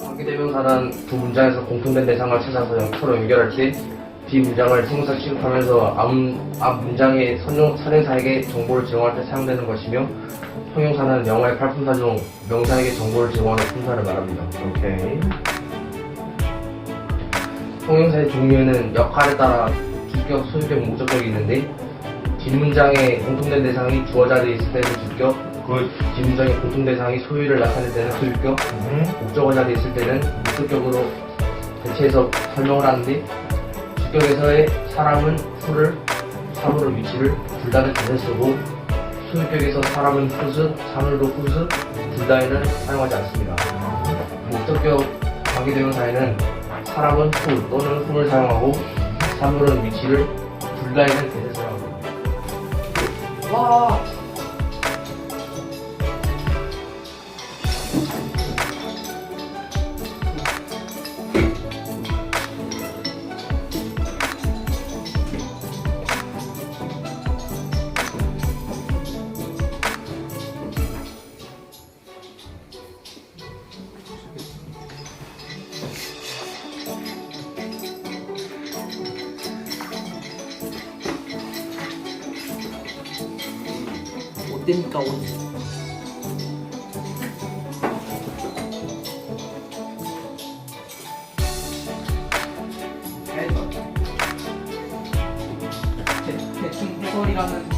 관계대명사는 두 문장에서 공통된 대상을 찾아서 연- 서로 연결할 때 B 문장을 통사 취급하면서 앞, 앞 문장의 선용, 선행사에게 정보를 제공할 때 사용되는 것이며 형용사는 영어의 팔품사 중 명사에게 정보를 제공하는 품사를 말합니다. 오케이. 형용사의 종류에는 역할에 따라 주격, 소유격, 목적격이 있는데 뒷문장의 공통된 대상이 주어 자리에 있을 때는 주격, 굿. 뒷문장의 공통 대상이 소유를 나타낼 때는 소유격, 음. 목적어 자리에 있을 때는 목적격으로 대체해서 설명을 하는데 주격에서의 사람은 후를, 사물은 위치를 둘 다는 대세 쓰고 소유격에서 사람은 후스, 사물도 후스, 둘 다에는 사용하지 않습니다. 목적격 관계대명사에는 사람은 후 또는 훔을 사용하고 사물은 위치를 둘 다에는 대세 사용합니다. 와! 됩니까 옷? 대충 해설이라는